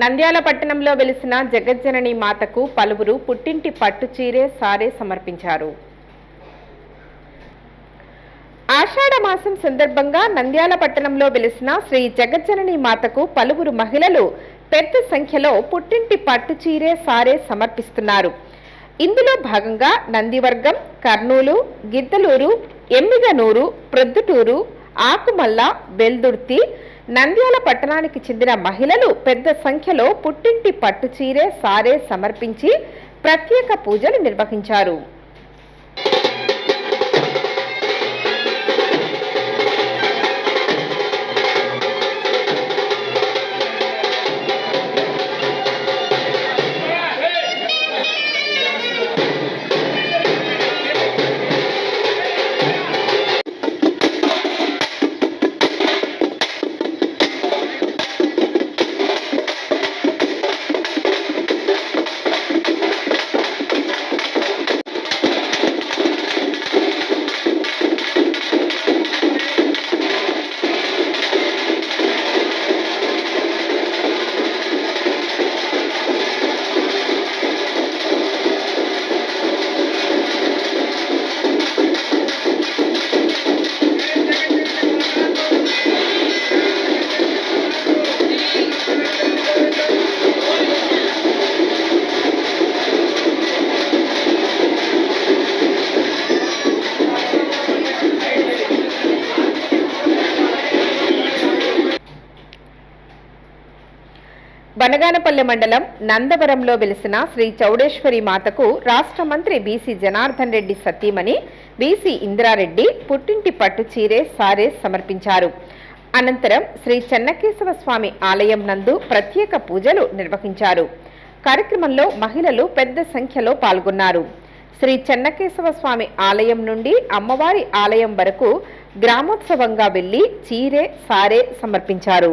నంద్యాల పట్టణంలో వెలిసిన జగజ్జనని మాతకు పలువురు పుట్టింటి పట్టు చీరే సారే సమర్పించారు. ఆషాఢ మాసం సందర్భంగా నంద్యాల పట్టణంలో వెలిసిన శ్రీ జగజ్జనని మాతకు పలువురు మహిళలు పెద్ద సంఖ్యలో పుట్టింటి పట్టు చీరే సారే సమర్పిస్తున్నారు. ఇందులో భాగంగా నందివర్గం కర్నూలు గిద్దలూరు ఎమ్మిగనూరు ప్రొద్దుటూరు ఆకుమల్ల వెల్దుర్తి నంద్యాల పట్టణానికి చెందిన మహిళలు పెద్ద సంఖ్యలో పుట్టింటి పట్టుచీరే సారే సమర్పించి ప్రత్యేక పూజలు నిర్వహించారు. బనగానపల్లె మండలం నందవరంలో వెలిసిన శ్రీ చౌడేశ్వరి మాతకు రాష్ట్ర మంత్రి బీసీ జనార్దన్ రెడ్డి సతీమణి బీసీ ఇందిరారెడ్డి పుట్టింటి పట్టు చీరే సారే సమర్పించారు. అనంతరం శ్రీ చెన్నకేశవ స్వామి ఆలయం నందు ప్రత్యేక పూజలు నిర్వహించారు. కార్యక్రమంలో మహిళలు పెద్ద సంఖ్యలో పాల్గొన్నారు. శ్రీ చెన్నకేశవ స్వామి ఆలయం నుండి అమ్మవారి ఆలయం వరకు గ్రామోత్సవంగా వెళ్ళి చీరే సారే సమర్పించారు.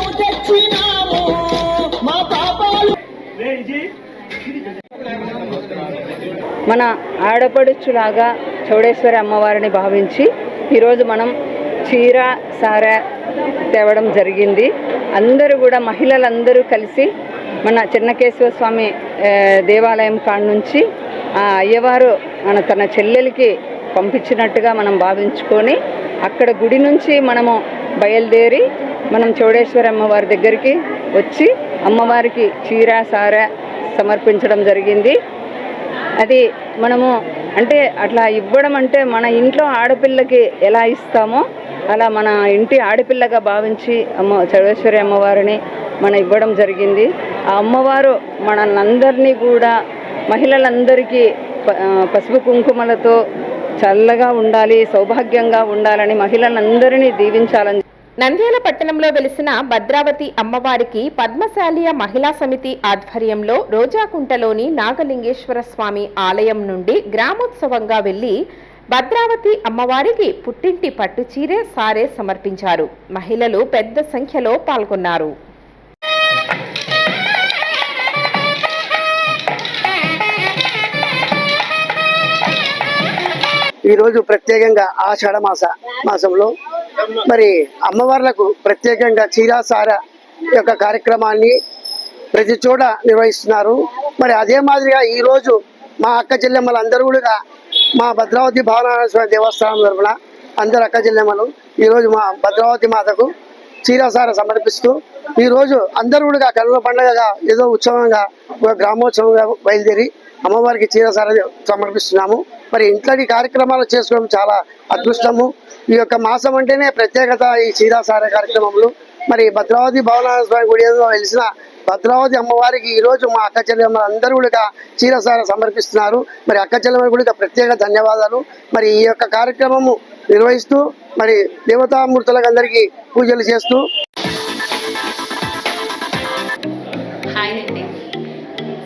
మన ఆడపడుచులాగా చౌడేశ్వరి అమ్మవారిని భావించి ఈరోజు మనం చీర సార తేవడం జరిగింది. అందరూ కూడా మహిళలందరూ కలిసి మన చిన్నకేశవ స్వామి దేవాలయం కాడ నుంచి ఆ అయ్యవారు మన తన చెల్లెలకి పంపించినట్టుగా మనం భావించుకొని అక్కడ గుడి నుంచి మనము బయలుదేరి మనం చౌడేశ్వరి అమ్మవారి దగ్గరికి వచ్చి అమ్మవారికి చీర సార సమర్పించడం జరిగింది. అది మనము అంటే అట్లా ఇవ్వడం అంటే మన ఇంట్లో ఆడపిల్లకి ఎలా ఇస్తామో అలా మన ఇంటి ఆడపిల్లగా భావించి అమ్మ చౌడేశ్వరి అమ్మవారిని మనం ఇవ్వడం జరిగింది. ఆ అమ్మవారు మనల్ని కూడా మహిళలందరికీ ప- పసుపు కుంకుమలతో చల్లగా ఉండాలి సౌభాగ్యంగా ఉండాలని మహిళలందరినీ దీవించాలని నంద్యాల పట్టణంలో వెలిసిన భద్రావతి అమ్మవారికి పద్మశాలియ మహిళా సమితి ఆధ్వర్యంలో రోజాకుంటలోని నాగలింగేశ్వర స్వామి ఆలయం నుండి గ్రామోత్సవంగా వెళ్ళి భద్రావతి అమ్మవారికి పుట్టింటి పట్టుచీరే సారే సమర్పించారు. మహిళలు పెద్ద సంఖ్యలో పాల్గొన్నారు. ఈ రోజు ప్రత్యేకంగా ఆషాఢ మాస మాసంలో మరి అమ్మవార్లకు ప్రత్యేకంగా చీరాసార యొక్క కార్యక్రమాన్ని ప్రతి చోట నిర్వహిస్తున్నారు. మరి అదే మాదిరిగా ఈరోజు మా అక్క చెల్లెమ్మలు అందరూ కూడా మా భద్రావతి భావనారాయణ దేవస్థానం తరఫున అందరు అక్క చెల్లెమ్మలు ఈరోజు మా భద్రావతి మాతకు చీరాసార సమర్పిస్తూ ఈరోజు అందరూ కూడా కనుల పండుగగా ఏదో ఉత్సవంగా ఒక గ్రామోత్సవంగా బయలుదేరి అమ్మవారికి చీరసార సమర్పిస్తున్నాము. మరి ఇంట్లోని కార్యక్రమాలు చేసుకోవడం చాలా అదృష్టము. ఈ యొక్క మాసం అంటేనే ప్రత్యేకత ఈ చీరాసార కార్యక్రమంలో మరి భద్రావతి భవనారాయణ స్వామి గుడి ఏదో వెలిసిన భద్రావతి అమ్మవారికి ఈరోజు మా అక్క చెల్లెమ్మలు అందరూ కూడా చీరసార సమర్పిస్తున్నారు. మరి అక్క చెల్లెమ్మలు కూడా ప్రత్యేక ధన్యవాదాలు. మరి ఈ యొక్క కార్యక్రమము నిర్వహిస్తూ మరి దేవతామూర్తులకు అందరికీ పూజలు చేస్తూ. హాయ్ అండి.